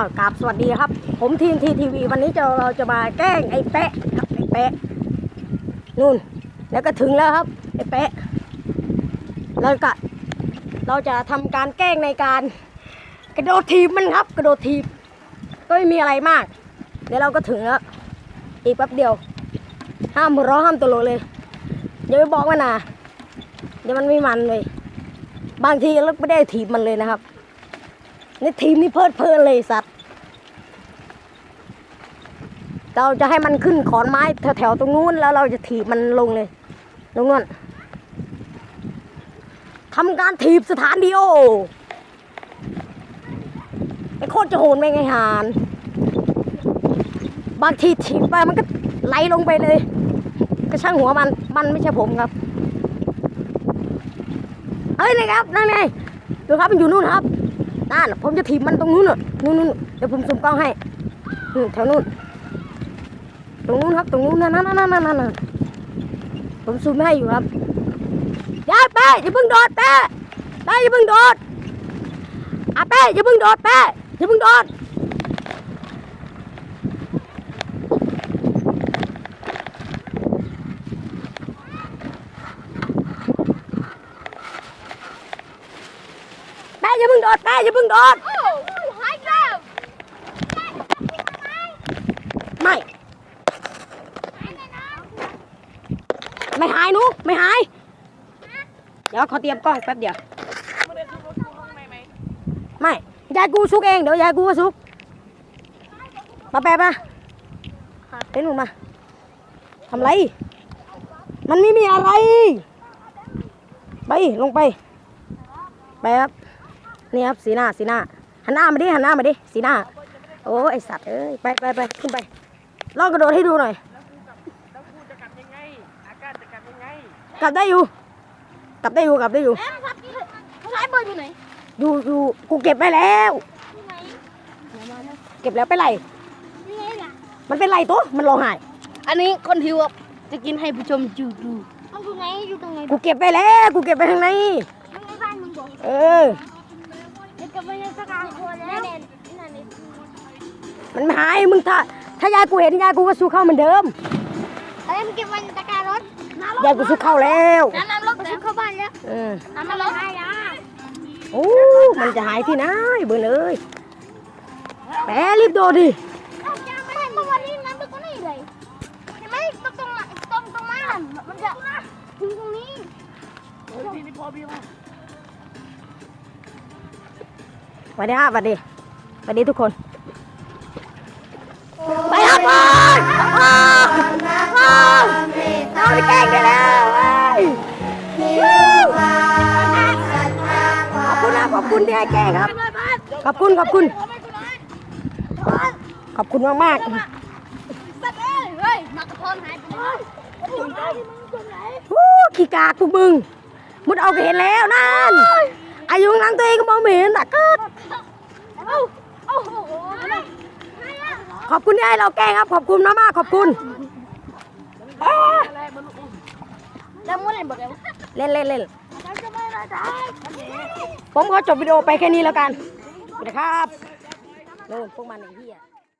าวกราบสวัสดีครับ ผมทีมทีทีวีวันนี้จะเราจะมาแกล้งไอ้แปะครับไอ้แปะนู่น แล้วก็ถึงแล้วครับไอ้แปะแล้วก็เราจะทำการแกล้งในการ กระโดดทีบมันครับ กระโดดทีบก็ไม่มีอะไรมาก เดี๋ยวเราก็ถึงแล้วอีกแป๊บเดียว ห้ามหัวเราะห้ามตลกเลยอย่าไปบอกมันนะเดี๋ยวมันไม่มันเลย บางทีเราไม่ได้ถีบมันเลยนะครับ ในทีมนี่เพลิดเพลินเลยสัตว์เราจะให้มันขึ้นขอนไม้แถวๆตรงนู้นแล้วเราจะถีบมันลงเลยตรงนู้นทำการถีบสถานดีโอไอ้โคตรจะโหดไม่ไงหานบางทีถีบไปมันก็ไหลลงไปเลย ก็ช่างหัวมันมันไม่ใช่ผมครับเฮ้ยนี่ครับนั่นไงดูครับมันอยู่นู่นครับ นั่นผมจะถีบมันตรงนู้นน่ะนู่นนู่นเดี๋ยวผมซูมกล้องให้แถวนู้น ตรงนู้นครับ ตรงนู้นนั่นนั่นนั่นนั่นนั่นผมซูมให้อยู่ครับอย่าแป้อย่าเพิ่งโดดแป้แป้อย่าเพิ่งโดดอะแป้อย่าเพิ่งโดดแป้อย่าเพิ่งโดด อย่าเพิ่งโดดแป้อย่าเพิ่งโดดหายแล้วไม่ ไม่หายหนูไม่หาย เดี๋ยวขอเตรียมกล้องแป๊บเดียว ไม่ยายกูซุกเองเดี๋ยวยายกูก็ซุก มาแปะมาเต้นหนูมาทำไร มันไม่มีอะไร ไป ลงไป ไปครับ นี่ครับสีหน้าสีหน้าหันหน้ามาดิหันหน้ามาดิสีหน้า โอ้ไอสัตว์เอ้ยไปไปไปขึ้นไปลองกระโดดให้ดูหน่อยแล้วกูจะกลับยังไงอาการจะกลับยังไงกลับได้อยู่ กลับได้อยู่กลับได้อยู่แม่พับเขาท้ายเบอร์อยู่ไหนอยู่อยู่กูเก็บไปแล้วอยู่ไหนเก็บแล้วไปไหลอยู่ไหนล่ะมันเป็นไรตัวมันร้องไห้อันนี้คนหิวอะจะกินให้ผู้ชมจูดูเอาอยู่ไหนอยู่ตรงไหนกูเก็บไปแล้ว กูเก็บไปข้างในทางในบ้านมึงบอกเออ เด็กกับไปในสกายตัวแล้วนี่นั่นนี่มันไม่หายมึงถ้าถ้ายายกูเห็นยายกูก็สู้เข้าเหมือนเดิมอะไรมึงเก็บไว้ในตะกร้ารถน้ำรถยายกูสู้เข้าแล้วน้ำน้ำรถแต่เข้าบ้านแล้วเออน้ำมันรถหายอะโอ้มันจะหายที่ไหนเบื่อเลยแปะรีบโดดดิเอาจ้าไม่ได้เมื่อวันนี้น้ำตรงนี้เลยเห็นไหมตรงตรงตรงตรงนั้นมันจะถึงตรงนี้ เฮ้ยพี่นี่พอพี่มาสวัสดีครับสวัสดีสวัสดีทุกคน ไปครับไปอ้าวอ้าวเอาไปแกล้งได้แล้วเว้ยขอบคุณนะขอบคุณที่ให้แกล้งครับ ขอบคุณขอบคุณ ขอบคุณมากมากสัตว์เอ้ยเฮ้ยนักพรหายไปไหนหนมึงอยู่ไหนๆวู้ขี้กากพวกมึง มุดเอาก็เห็นแล้วนั่น อายุนั่งตัวเองก็มองไม่เห็นแต่ก็ขอบคุณที่ให้เราแกล้งครับ ขอบคุณนะมากขอบคุณแล้วมึงเล่นบอกแล้วเล่นเล่นเล่นผมขอจบวิดีโอไปแค่นี้แล้วกันสวัสดีครับโน่นพวกมันไอ้เหี้ย